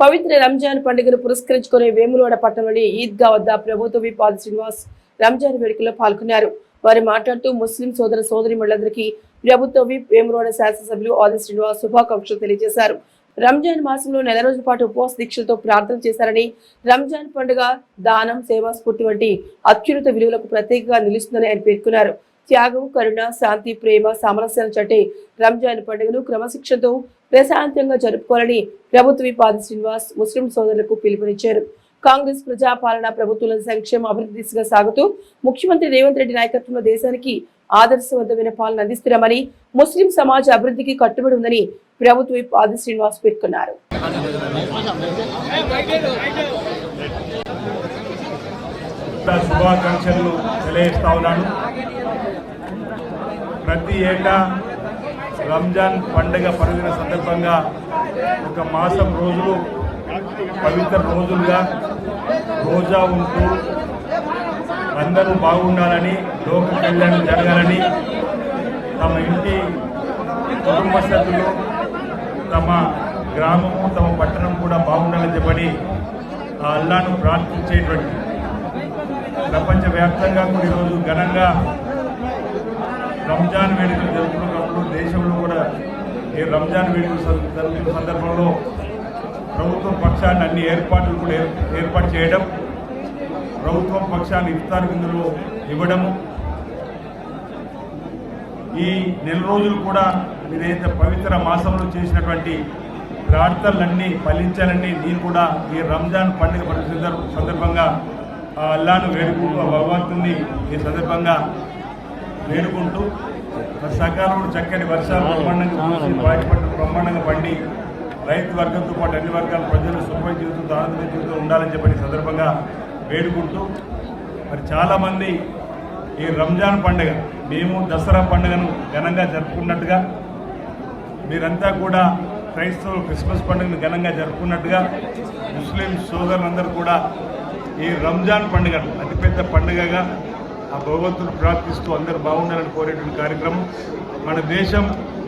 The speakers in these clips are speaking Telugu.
పవిత్ర రంజాన్ పండుగను పురస్కరించుకునే వేములవాడ పట్టణంలోని ఈద్గా వద్ద ప్రభుత్వ విపాద శ్రీనివాస్ రంజాన్ వేడుకలో పాల్గొన్నారు. వారు మాట్లాడుతూ ముస్లిం సోదర సోదరి ప్రభుత్వ విప్ వేములవాడ శాసనసభ్యులు ఆది శ్రీనివాస్ శుభాకాంక్షలు తెలియజేశారు. రంజాన్ మాసంలో నెల రోజుల పాటు ఉపవాస దీక్షలతో ప్రార్థన చేశారని రంజాన్ పండుగ దానం సేవా స్ఫూర్తి వంటి అత్యున్నత విలువలకు ప్రత్యేకంగా నిలుస్తుందని ఆయన పేర్కొన్నారు. త్యాగం కరుణ శాంతి ప్రేమ సామరస్యాలు చట్టే రంజాన్ పండుగను క్రమశిక్షణతో ప్రశాంతంగా జరుపుకోవాలని ప్రభుత్వ విపాది శ్రీనివాస్ ముస్లిం సోదరులకు పిలుపునిచ్చారు. కాంగ్రెస్ ప్రజాపాలన ప్రభుత్వం సంక్షేమ అభివృద్ధి దిశగా సాగుతూ ముఖ్యమంత్రి రేవంత్ రెడ్డి నాయకత్వంలో దేశానికి ఆదర్శవంతమైన పాలన అందిస్తున్నామని ముస్లిం సమాజ అభివృద్ధికి కట్టుబడి ఉందని ప్రభుత్వ పాది ఆది శ్రీనివాస్ పేర్కొన్నారు. శుభాకాంక్షలు తెలియజేస్తా ఉన్నాను. ప్రతి ఏటా రంజాన్ పండుగ పర్వదిన సందర్భంగా ఒక మాసం రోజులు పవిత్ర రోజులుగా రోజా ఉంటూ అందరూ బాగుండాలని లోక కళ్యాణం జరగాలని తమ ఇంటి కుటుంబ సభ్యులు తమ గ్రామము తమ పట్టణం కూడా బాగుండాలని చెప్పని ఆ అల్లాను ప్రార్థించేటువంటి ప్రపంచవ్యాప్తంగా కూడా ఈరోజు ఘనంగా రంజాన్ వేడుకలు జరుపుకున్నప్పుడు దేశంలో కూడా ఈ రంజాన్ వేడుకలు జరుగుతున్న సందర్భంలో ప్రభుత్వం పక్షాన్ని అన్ని ఏర్పాట్లు కూడా ఏర్పాటు చేయడం ప్రభుత్వం పక్షాన్ని ఇఫ్తార్ విందులు ఇవ్వడము. ఈ నెల రోజులు కూడా మీరైతే పవిత్ర మాసంలో చేసినటువంటి ప్రార్థనలన్నీ ఫలించాలని నేను కూడా ఈ రంజాన్ పండుగ సందర్భంగా అల్లాను వేడుకుంటూ ఆ భగవంతుని ఈ సందర్భంగా వేడుకుంటూ మరి సకాలంలో చక్కని వర్షాలు బ్రహ్మాండంగా కురిసి, వాటి పంట బ్రహ్మాండంగా పండి రైతు వర్గంతో పాటు అన్ని వర్గాల ప్రజలు సుఖ జీవితం ఆనంద జీవితం ఉండాలని చెప్పని సందర్భంగా వేడుకుంటూ మరి చాలామంది ఈ రంజాన్ పండుగ మేము దసరా పండుగను ఘనంగా జరుపుకున్నట్టుగా మీరంతా కూడా క్రైస్తవులు క్రిస్మస్ పండుగను ఘనంగా జరుపుకున్నట్టుగా ముస్లిం సోదరులందరూ కూడా ఈ రంజాన్ పండుగను అతిపెద్ద పండుగగా ఆ భగవంతుడు ప్రార్థిస్తూ అందరు బాగుండాలని కోరేటువంటి కార్యక్రమం మన దేశం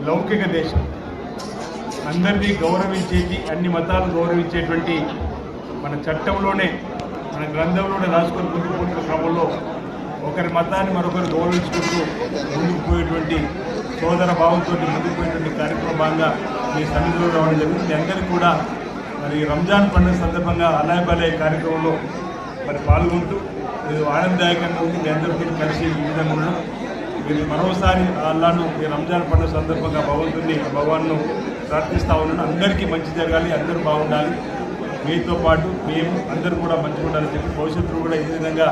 లౌకిక దేశం. అందరినీ గౌరవించేది అన్ని మతాలను గౌరవించేటువంటి మన చట్టంలోనే మన గ్రంథంలోనే రాసుకొని ముందుకు క్రమంలో ఒకరి మతాన్ని మరొకరు గౌరవించుకుంటూ ముందుకు పోయేటువంటి సోదర భావంతో ముందుకు పోయేటువంటి కార్యక్రమం భాగంగా మీ సన్నిధిలో రావడం జరిగింది. అందరికీ కూడా మరి రంజాన్ పండుగ సందర్భంగా అలాయబలే కార్యక్రమంలో మరి పాల్గొంటూ ఇది ఆనందదాయకంగా ఉంది మీ అందరికీ కలిసి ఈ విధంగా ఉండడం మీరు మరోసారి అల్లాను ఈ రంజాన్ పండుగ సందర్భంగా భగవంతుని భగవాన్ను ప్రార్థిస్తూ ఉన్నాను అందరికీ మంచి జరగాలి అందరూ బాగుండాలి. మీతో పాటు మేము అందరూ కూడా మంచిగా ఉండాలని చెప్పి భవిష్యత్తులో కూడా ఈ విధంగా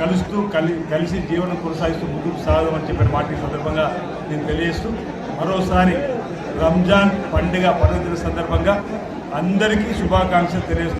కలుస్తూ కలి కలిసి జీవనం కొనసాగిస్తూ ముందుకు సాగమని చెప్పిన మాట ఈ సందర్భంగా నేను తెలియజేస్తూ మరోసారి రంజాన్ పండుగ పర్వదిన సందర్భంగా అందరికీ శుభాకాంక్షలు తెలియజేస్తూ